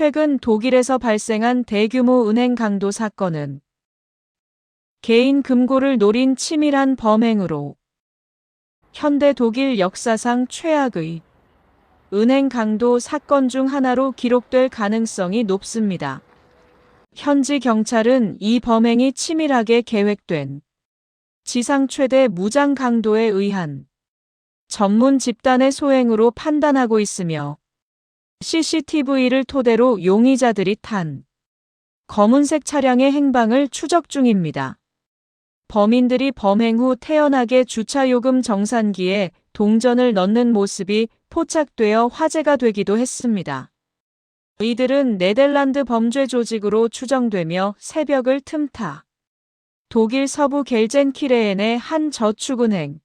최근 독일에서 발생한 대규모 은행 강도 사건은 개인 금고를 노린 치밀한 범행으로 현대 독일 역사상 최악의 은행 강도 사건 중 하나로 기록될 가능성이 높습니다. 현지 경찰은 이 범행이 치밀하게 계획된 지상 최대 무장 강도에 의한 전문 집단의 소행으로 판단하고 있으며 CCTV를 토대로 용의자들이 탄 검은색 차량의 행방을 추적 중입니다. 범인들이 범행 후 태연하게 주차요금 정산기에 동전을 넣는 모습이 포착되어 화제가 되기도 했습니다. 이들은 네덜란드 범죄 조직으로 추정되며 새벽을 틈타 독일 서부 겔젠키레엔의 한 저축은행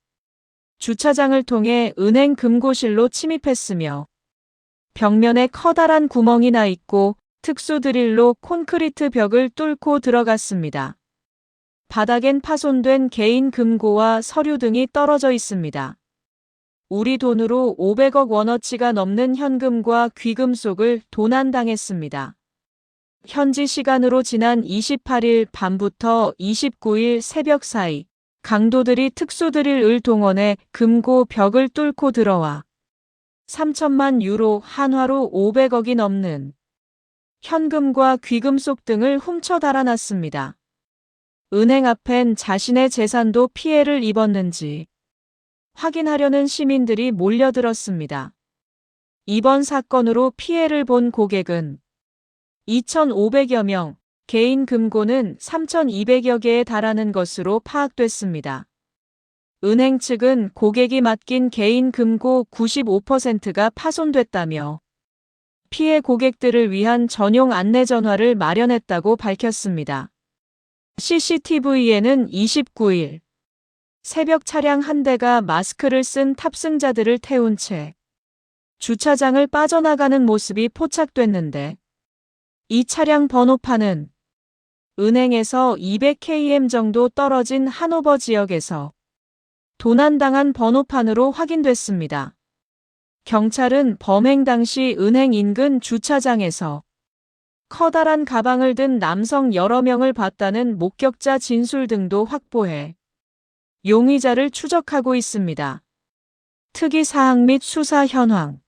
주차장을 통해 은행 금고실로 침입했으며 벽면에 커다란 구멍이 나 있고 특수 드릴로 콘크리트 벽을 뚫고 들어갔습니다. 바닥엔 파손된 개인 금고와 서류 등이 떨어져 있습니다. 우리 돈으로 500억 원어치가 넘는 현금과 귀금속을 도난당했습니다. 현지 시간으로 지난 28일 밤부터 29일 새벽 사이 강도들이 특수드릴을 동원해 금고 벽을 뚫고 들어와 3천만 유로 한화로 500억이 넘는 현금과 귀금속 등을 훔쳐 달아났습니다. 은행 앞엔 자신의 재산도 피해를 입었는지 확인하려는 시민들이 몰려들었습니다. 이번 사건으로 피해를 본 고객은 2,500여 명, 개인 금고는 3,200여 개에 달하는 것으로 파악됐습니다. 은행 측은 고객이 맡긴 개인 금고 95%가 파손됐다며 피해 고객들을 위한 전용 안내 전화를 마련했다고 밝혔습니다. CCTV에는 29일 새벽 차량 한 대가 마스크를 쓴 탑승자들을 태운 채 주차장을 빠져나가는 모습이 포착됐는데 이 차량 번호판은 은행에서 200km 정도 떨어진 하노버 지역에서 도난당한 번호판으로 확인됐습니다. 경찰은 범행 당시 은행 인근 주차장에서 커다란 가방을 든 남성 여러 명을 봤다는 목격자 진술 등도 확보해 용의자를 추적하고 있습니다. 특이 사항 및 수사 현황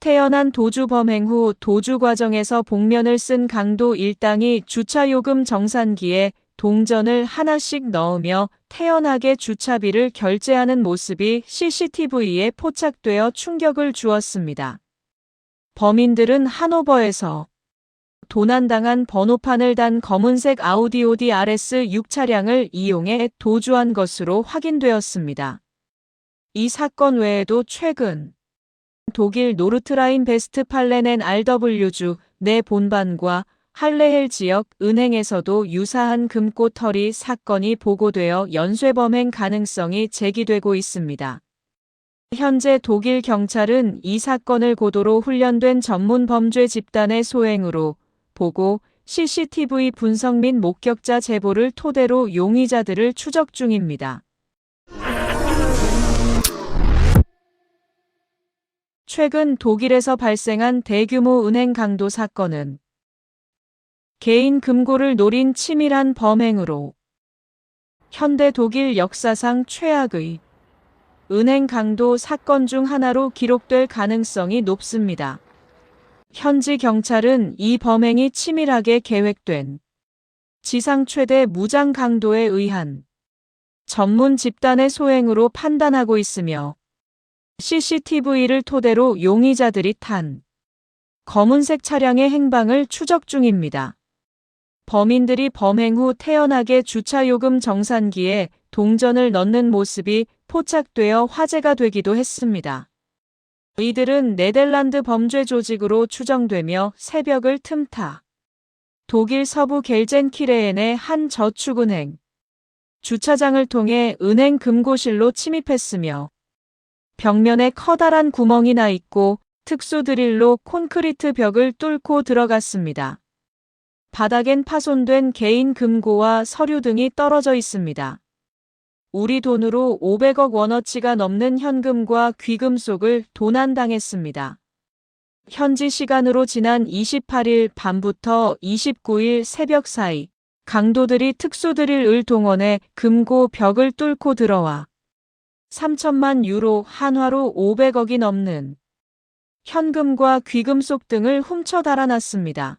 태어난 도주 범행 후 도주 과정에서 복면을 쓴 강도 일당이 주차요금 정산기에 동전을 하나씩 넣으며 태연하게 주차비를 결제하는 모습이 CCTV에 포착되어 충격을 주었습니다. 범인들은 하노버에서 도난당한 번호판을 단 검은색 아우디 오디 RS6 차량을 이용해 도주한 것으로 확인되었습니다. 이 사건 외에도 최근 독일 노르트라인 베스트팔렌엔 RW주 내 본반과 할레헬 지역 은행에서도 유사한 금고 털이 사건이 보고되어 연쇄범행 가능성이 제기되고 있습니다. 현재 독일 경찰은 이 사건을 고도로 훈련된 전문 범죄 집단의 소행으로 보고 CCTV 분석 및 목격자 제보를 토대로 용의자들을 추적 중입니다. 최근 독일에서 발생한 대규모 은행 강도 사건은 개인 금고를 노린 치밀한 범행으로 현대 독일 역사상 최악의 은행 강도 사건 중 하나로 기록될 가능성이 높습니다. 현지 경찰은 이 범행이 치밀하게 계획된 지상 최대 무장 강도에 의한 전문 집단의 소행으로 판단하고 있으며 CCTV를 토대로 용의자들이 탄 검은색 차량의 행방을 추적 중입니다. 범인들이 범행 후 태연하게 주차요금 정산기에 동전을 넣는 모습이 포착되어 화제가 되기도 했습니다. 이들은 네덜란드 범죄 조직으로 추정되며 새벽을 틈타 독일 서부 겔젠키레엔의 한 저축은행 주차장을 통해 은행 금고실로 침입했으며 벽면에 커다란 구멍이 나 있고 특수 드릴로 콘크리트 벽을 뚫고 들어갔습니다. 바닥엔 파손된 개인 금고와 서류 등이 떨어져 있습니다. 우리 돈으로 500억 원어치가 넘는 현금과 귀금속을 도난당했습니다. 현지 시간으로 지난 28일 밤부터 29일 새벽 사이 강도들이 특수드릴을 동원해 금고 벽을 뚫고 들어와 3천만 유로 한화로 500억이 넘는 현금과 귀금속 등을 훔쳐 달아났습니다.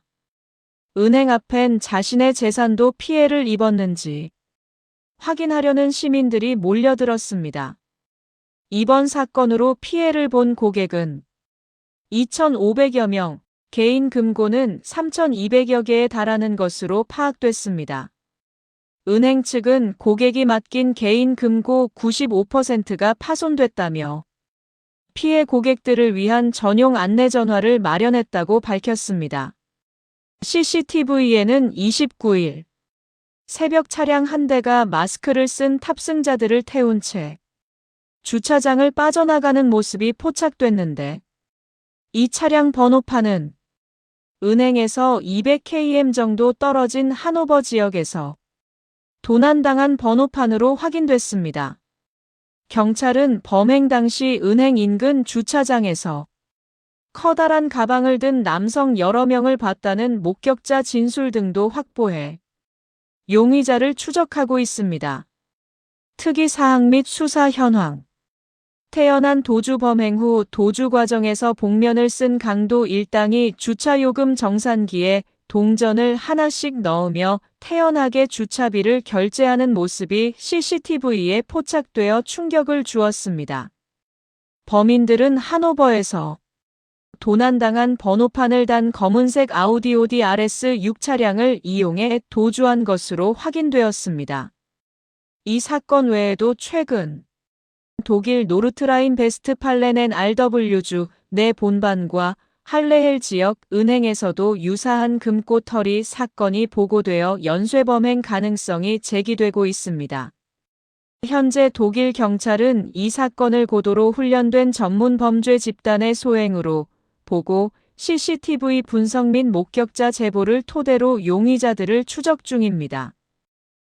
은행 앞엔 자신의 재산도 피해를 입었는지 확인하려는 시민들이 몰려들었습니다. 이번 사건으로 피해를 본 고객은 2,500여 명, 개인 금고는 3,200여 개에 달하는 것으로 파악됐습니다. 은행 측은 고객이 맡긴 개인 금고 95%가 파손됐다며 피해 고객들을 위한 전용 안내 전화를 마련했다고 밝혔습니다. CCTV에는 29일 새벽 차량 한 대가 마스크를 쓴 탑승자들을 태운 채 주차장을 빠져나가는 모습이 포착됐는데 이 차량 번호판은 은행에서 200km 정도 떨어진 하노버 지역에서 도난당한 번호판으로 확인됐습니다. 경찰은 범행 당시 은행 인근 주차장에서 커다란 가방을 든 남성 여러 명을 봤다는 목격자 진술 등도 확보해 용의자를 추적하고 있습니다. 특이 사항 및 수사 현황 태어난 도주 범행 후 도주 과정에서 복면을 쓴 강도 일당이 주차요금 정산기에 동전을 하나씩 넣으며 태연하게 주차비를 결제하는 모습이 CCTV에 포착되어 충격을 주었습니다. 범인들은 하노버에서 도난당한 번호판을 단 검은색 아우디 오디 RS6 차량을 이용해 도주한 것으로 확인되었습니다. 이 사건 외에도 최근 독일 노르트라인 베스트팔렌엔 RW주 내 본반과 할레헬 지역 은행에서도 유사한 금고 털이 사건이 보고되어 연쇄범행 가능성이 제기되고 있습니다. 현재 독일 경찰은 이 사건을 고도로 훈련된 전문 범죄 집단의 소행으로 보고 CCTV 분석 및 목격자 제보를 토대로 용의자들을 추적 중입니다.